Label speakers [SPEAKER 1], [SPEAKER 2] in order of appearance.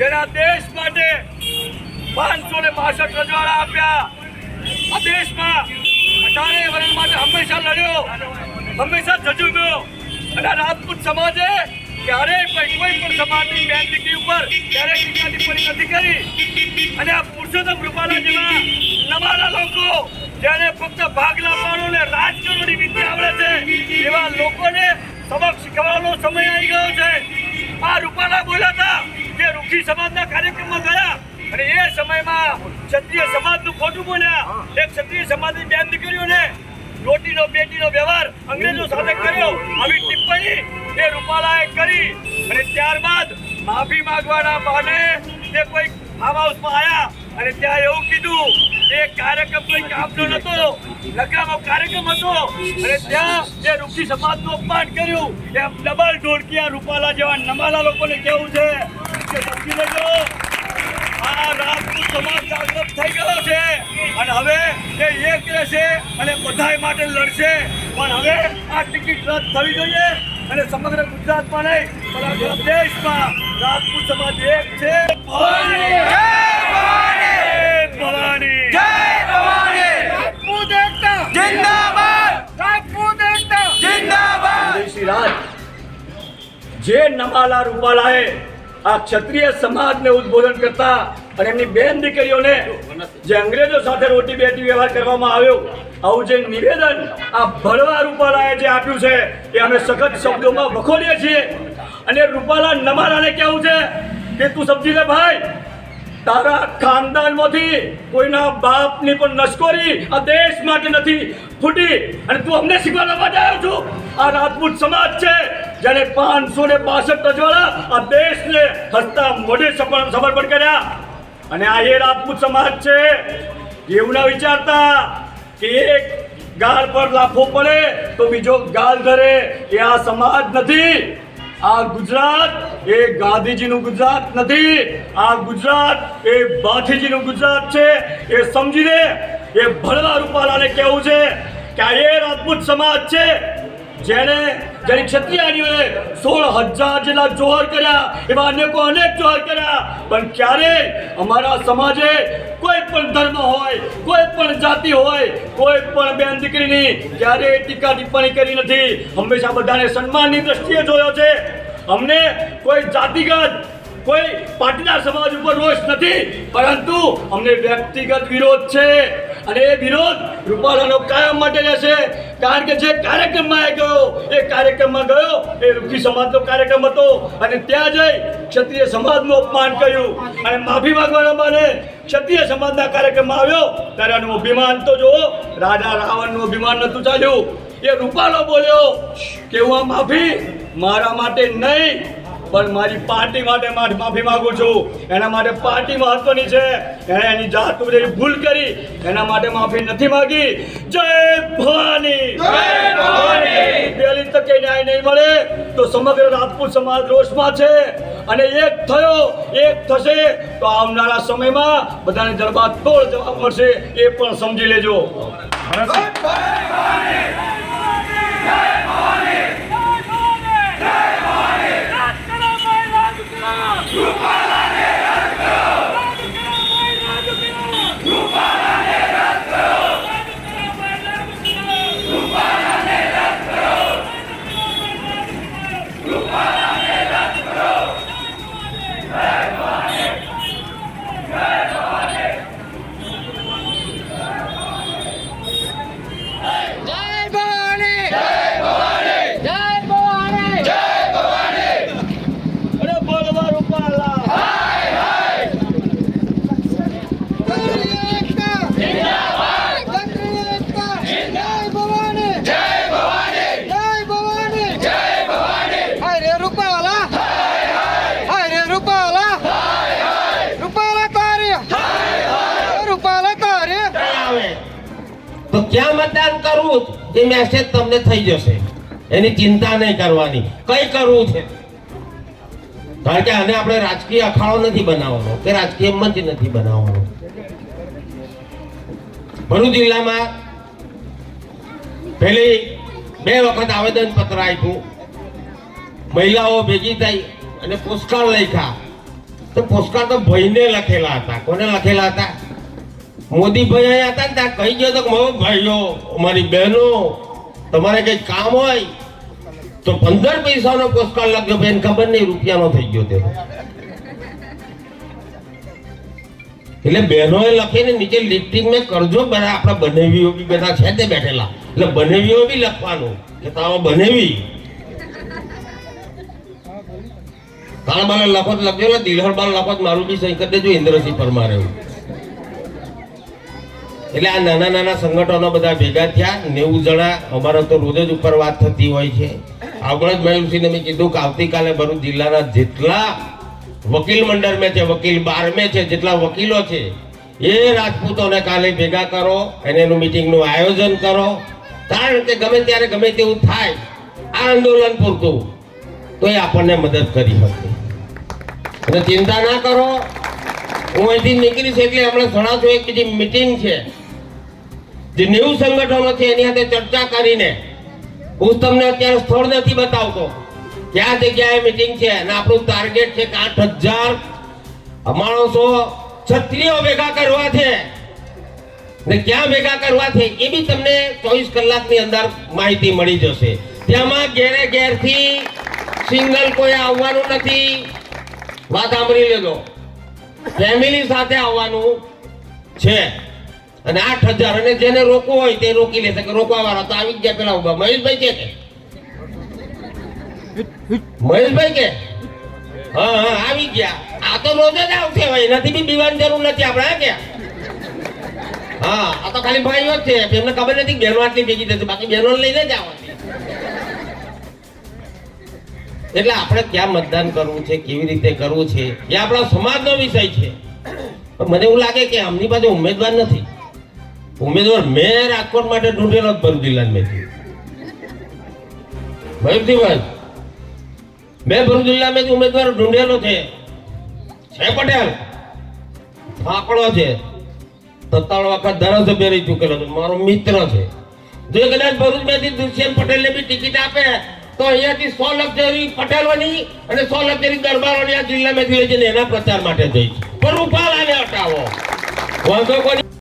[SPEAKER 1] જેના દેશ માટે પાંચસો ને બાસઠ રજવાડા આપ્યા. આ દેશમાં અઢારે વર્ષ માટે હંમેશા લડ્યો, હંમેશા જજુમ્યો અને રાજપૂત સમાજે ક્યારેય પણ, કોઈ પણ સમાજની બેન ઉપર, ક્યારેય ટીકા ટિપ્પણી નથી કરી. અને આ પુરુષોત્તમ રૂપાલા જેવા નવાલા લોકો ફક્ત ભાગલા પાડો ને રાજ કરવાની વિદ્યા આવડે એવા લોકોને સબક શીખવવાનો સમય આવી ગયો છે. આ રૂપાલા બોલ્યા હતા કે રૂખી સમાજના કાર્યક્રમમાં ગયા અને એ સમયમાં ક્ષત્રિય સમાજનું ખોટું બોલ્યા. એક ક્ષત્રિય સમાજની બેન દીકરીઓને રોટીનો બેટીનો વ્યવહાર અંગ્રેજો સાથે કર્યો. આવી ટિપ્પણી એ રૂપાલાએ કરી અને ત્યારબાદ માફી માંગવાના બહાને તે કોઈ ફાર્મ હાઉસમાં આવ્યા અને ત્યાં એવું કીધું એ કાર્યક્રમ કોઈ કામનો નતો નકામો કાર્યક્રમ હતો. અને ત્યાં જે રૂપી સમાજનું અપમાન કર્યું એમ ડબલ ઢોળકિયા રૂપાલા જેવા નમાલા લોકોને કેવું છે. કે સમજી લેજો. આ રાજપૂત સમાજ જાગૃત થઈ ગયો છે. અને હવે એ એક રહેશે અને બધાય માટે લડશે. પણ હવે આ ટિકિટ રદ થવી જોઈએ. અને સમગ્ર ગુજરાતમાં નહીં પણ આખા દેશમાં રાજપૂત સમાજ એક છે. ભવાની! ભવાની!
[SPEAKER 2] રાજપૂત એકતા
[SPEAKER 3] જિંદાબાદ.
[SPEAKER 2] રાજપૂત એકતા
[SPEAKER 3] જિંદાબાદ.
[SPEAKER 1] જે નમાલા રૂપાલાએ આ ક્ષત્રિય સમાજને ઉદ્બોધન કરતા અને એમની બેન દીકરીઓને જે અંગ્રેજો સાથે રોટી બેટી વ્યવહાર કરવામાં આવ્યો, આવું જે નિવેદન આ ભરવા રૂપાલાએ જે આપ્યું છે, એ અમે સખત શબ્દોમાં વખોડીએ છીએ. અને રૂપાલા નમારાને કેવું છે? કે તું સમજી લે ભાઈ, તારા ખાનદાનમાંથી કોઈના બાપની પણ નશ્કોરી આ દેશ માટે નથી ફૂટી. અને તું અમને શીખવાડવા માટે આવ્યો છું. આ રાજપૂત સમાજ છે જેને પાંચસો ને બાસઠ રજવાડા આ દેશને હસતા મોઢે સમર્પણ કર્યા. અને આ એ રાજપૂત સમાજ છે એવું ના વિચારતા કે એક ગાલ પર લાફો પડે તો બીજો ગાલ ધરે. એ આ સમાજ નથી. આ ગુજરાત એ ગાંધીજીનું ગુજરાત નથી. આ ગુજરાત એ બાથીજીનું ગુજરાત છે. એ સમજીને એ ભરવા રૂપાલાને કહેવું છે કે આ એ રાજપૂત સમાજ છે જેને જેની ક્ષત્રિયાનીઓએ સોળ હજાર જેટલા જોહર કર્યા, એવા અનેકો અનેક જોહર કર્યા. પણ ક્યારે અમારા સમાજે કોઈ પણ ધર્મ હોય, કોઈ પણ જાતિ હોય, કોઈ પણ બેન દીકરીની ક્યારેય ટીકા ટિપ્પણી કરી નથી. હંમેશા બધાને સન્માનની દ્રષ્ટિએ જોયો છે. અમને કોઈ જાતિગત, કોઈ પાટીદાર સમાજ ઉપર રોષ નથી, પરંતુ અમને વ્યક્તિગત વિરોધ છે. અને એ વિરોધ રૂપાલાનો કાયમ માટે રહેશે. કારણ કે જે કાર્યક્રમમાં એ ગયો, એ કાર્યક્રમમાં ગયો, એ રૂખી સમાજનો કાર્યક્રમ હતો. અને ત્યાં જઈ ક્ષત્રિય સમાજનું અપમાન કર્યું. અને માફી માંગવાના બહાને ક્ષત્રિય સમાજના કાર્યક્રમમાં આવ્યો, ત્યારે એનું અભિમાન તો જુઓ, રાજા રાવણનું અભિમાન નહોતું ચાલ્યું. એ રૂપાલો બોલ્યો કે હું આ માફી મારા માટે નહીં પણ મારી પાર્ટી માટે માફી માંગુ છું. એના માટે પાર્ટી મહત્વની છે. એણે એની જાત બધી ભૂલ કરી એના માટે માફી નથી માંગી. જય ભવાની! જય ભવાની! પહેલી તકે ન્યાય નહીં મળે તો સમગ્ર રાજપૂત સમાજ રોષમાં છે. અને એક થયો એક થશે તો આવનારા સમયમાં બધાને જડબા તોડ જવાબ મળશે એ પણ સમજી લેજો.
[SPEAKER 2] જય ભવાની જય ભવાની જય ભવાની જય
[SPEAKER 1] અરે બોલવા રૂપાલા
[SPEAKER 2] એકતા જિંદાબાદ એકતા જય ભવાની જય ભવાની જય ભવાની જય ભવાની હાય રે રૂપાલા હાય હાય હાય રે રૂપાલા હાય હાય રૂપાલા તારે હાય હાય રૂપાલા તારે
[SPEAKER 4] આવે તો ક્યાં મતદાન કરવું એ મેસેજ તમને થઈ જશે. એની ચિંતા નહીં કરવાની. કઈ કરવું છે? કારણ કે આને આપણે રાજકીય અખાડો નથી બનાવવાનો, કે રાજકીય મંચ નથી બનાવવાનો. ભરૂચ જિલ્લામાં પેલી બે વખત આવેદન પત્ર આપ્યું. મહિલાઓ ભેગી થઈ અને પુષ્કળ લખ્યા. તો પુષ્કળ તો ભયને લખેલા હતા. કોને લખેલા હતા? મોદી ભાઈ અહીંયા હતા ને ત્યાં કહી ગયો તો મારો ભાઈઓ અમારી બહેનો, તમારે કંઈક કામ હોય તો પંદર પૈસાનો પોસ્ટકાર્ડ લખજો બેન ખબર નહીં રૂપિયાનો થઈ ગયો તે એટલે બહેનોએ લખીને નીચે લિફ્ટિંગ મેં કરજો બધા આપણા બનેવીઓ બી બધા છે તે બેઠેલા. એટલે બનેવીઓ બી લખવાનું, કે તારો બનેવી. કાળબાને લખો તો લખજો ને દિલહરબાન લખો તો મારું બી સહી દેજો, ઇન્દ્રસિંહ પરમાર. એવું એટલે આ નાના નાના સંગઠનો બધા ભેગા થયા, નેવું જણા, અમારે તો રોજ જ ઉપર વાત થતી હોય છે. આગળ જ મયુરસિંહને મેં કીધું કે આવતીકાલે ભરૂચ જિલ્લાના જેટલા વકીલ મંડળ મેં છે, વકીલ બારમે છે, જેટલા વકીલો છે, એ રાજપૂતોને કાલે ભેગા કરો, અને એનું મિટિંગનું આયોજન કરો. કારણ કે ગમે ત્યારે ગમે તેવું થાય, આ આંદોલન પૂરતું તો એ આપણને મદદ કરી હતી અને ચિંતા ના કરો, હું અહીંથી નીકળીશ એટલે હમણાં જણાવજો, એક બીજી મિટિંગ છે. જે નેવું સંગઠનો છે, એની સાથે ચર્ચા કરીને હું તમને અત્યારે સ્થળ નથી બતાવતો. ક્યાં જગ્યાએ મિટિંગ છે? અને આપણું ટાર્ગેટ છે કે આઠ હજાર માણસો ક્ષત્રિયો ભેગા કરવા છે. ને ક્યાં ભેગા કરવા છે, એ બી તમને ચોવીસ કલાકની અંદર માહિતી મળી જશે. તેમાં ઘેરે ઘેરથી સિંગલ કોઈ આવવાનું નથી. વાત સાંભળી લેજો. ફેમિલી સાથે આવવાનું છે. અને આઠ હજાર અને જેને રોકવું હોય તે રોકી લેશે, કે રોકવા વાળા તો આવી ગયા પેલા ઊભા મહેશભાઈ કે મહેશભાઈ કે? હા હા, આવી ગયા. આ તો રોજ જ આવશે ભાઈ નથી બી બીવાની જરૂર નથી આપણે કે? હા, આ તો ખાલી ભાઈઓ જ છે એમને ખબર નથી બહેનો આટલી ભેગી થશે. બાકી બહેનો લઈને જ આવવાની. એટલે આપણે ક્યાં મતદાન કરવું છે, કેવી રીતે કરવું છે, એ આપણા સમાજનો વિષય છે. મને એવું લાગે કે આમની પાસે ઉમેદવાર નથી. ઉમેદવાર મેં રાજકોટ માટે જ ભરૂચ જિલ્લાની મેથી. મયુરસિંહભાઈ મેં ભરૂચ જિલ્લામાંથી ઉમેદવાર ઢૂંઢેલો છે. છે પટેલ? ફાકડો છે. સત્તાવન વખત ધારાસભ્ય રહી ચૂકેલો છે. મારો મિત્ર છે. જો કદાચ ભરૂચમાંથી દુષ્યંત પટેલને બી ટિકિટ આપે, તો અહીંયાથી સો લક્ઝરી પટેલોની અને સો લક્ઝરી દરબારોની આ જિલ્લામાંથી લઈ જઈને એના પ્રચાર માટે જઈશ. પણ રૂપાલાને હટાવો વાંધો કોઈ